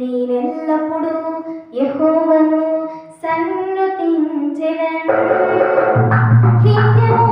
నేనెల్లప్పుడూ యహోవను సన్నుతించెదను. నిత్యము